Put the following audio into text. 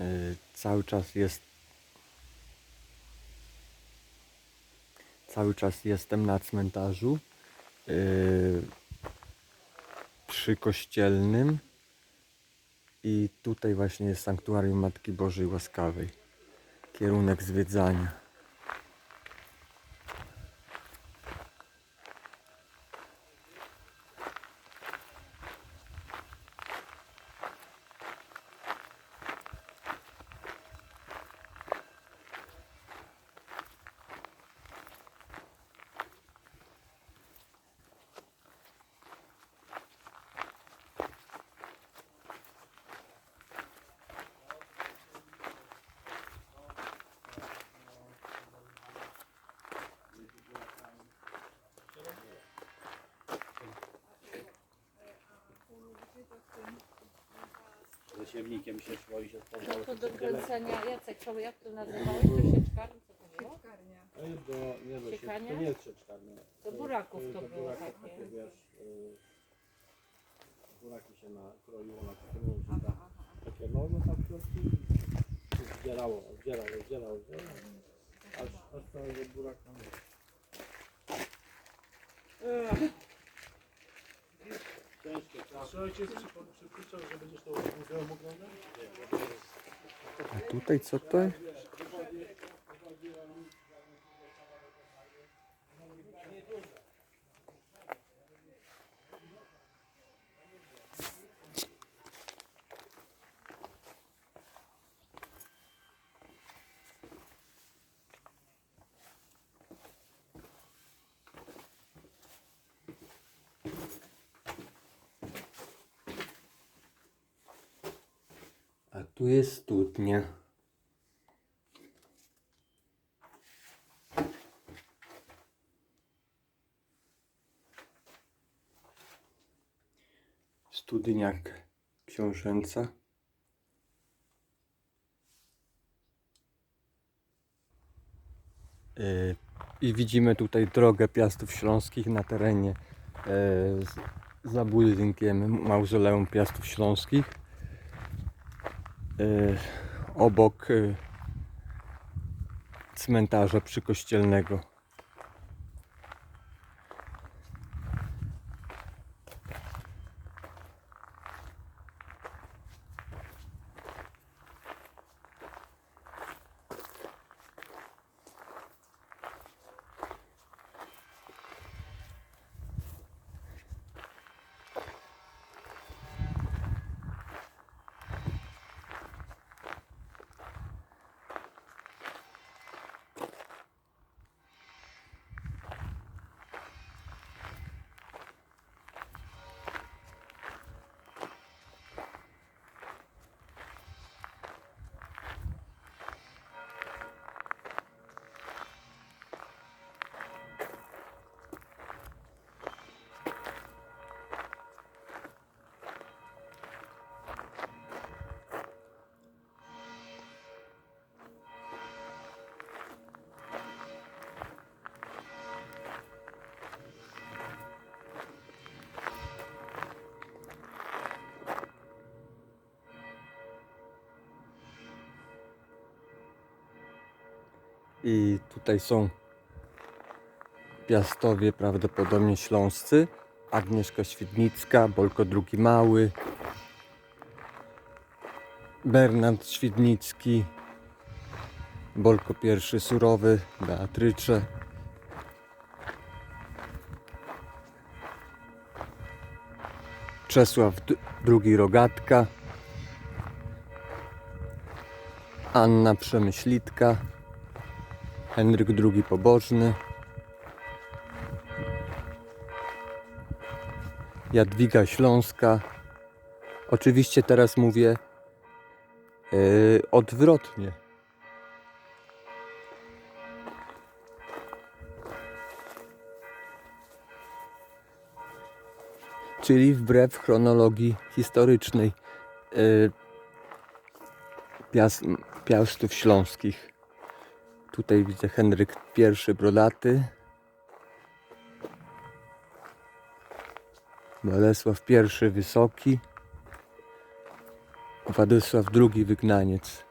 Y, Cały czas jest. Cały czas jestem na cmentarzu. y, Przy kościelnym. I tutaj właśnie jest sanktuarium Matki Bożej Łaskawej. Kierunek zwiedzania. Ze siewnikiem się szło i się No spadało. to do kręcenia, Jacek, to jak to nazywałeś? To sieczkarni, co to było? Do, nie, do Siekania? to nie jest sieczkarnia. Do buraków to do było buraków, takie. Wiesz, y, buraki się na, kroiło na takie nożyce. Takie no, no tak krótki. Zdzierało, zdzierało, zdzierało, zdzierało. Aż, aż całego buraka nie. Ciężkie A tutaj co to tu jest studnia. Studnia k- książęca. Yy, I widzimy tutaj drogę Piastów Śląskich na terenie z, za budynkiem Mauzoleum Piastów Śląskich. Yy, obok yy, cmentarza przykościelnego. I tutaj są piastowie, prawdopodobnie śląscy. Agnieszka Świdnicka, Bolko II Mały, Bernard Świdnicki, Bolko I Surowy, Beatrycze. Czesław II Rogatka, Anna Przemyślitka, Henryk II Pobożny, Jadwiga Śląska. Oczywiście teraz mówię yy, odwrotnie. Czyli wbrew chronologii historycznej yy, piast, piastów śląskich. Tutaj widzę Henryk I Brodaty. Bolesław I Wysoki. Władysław II Wygnaniec.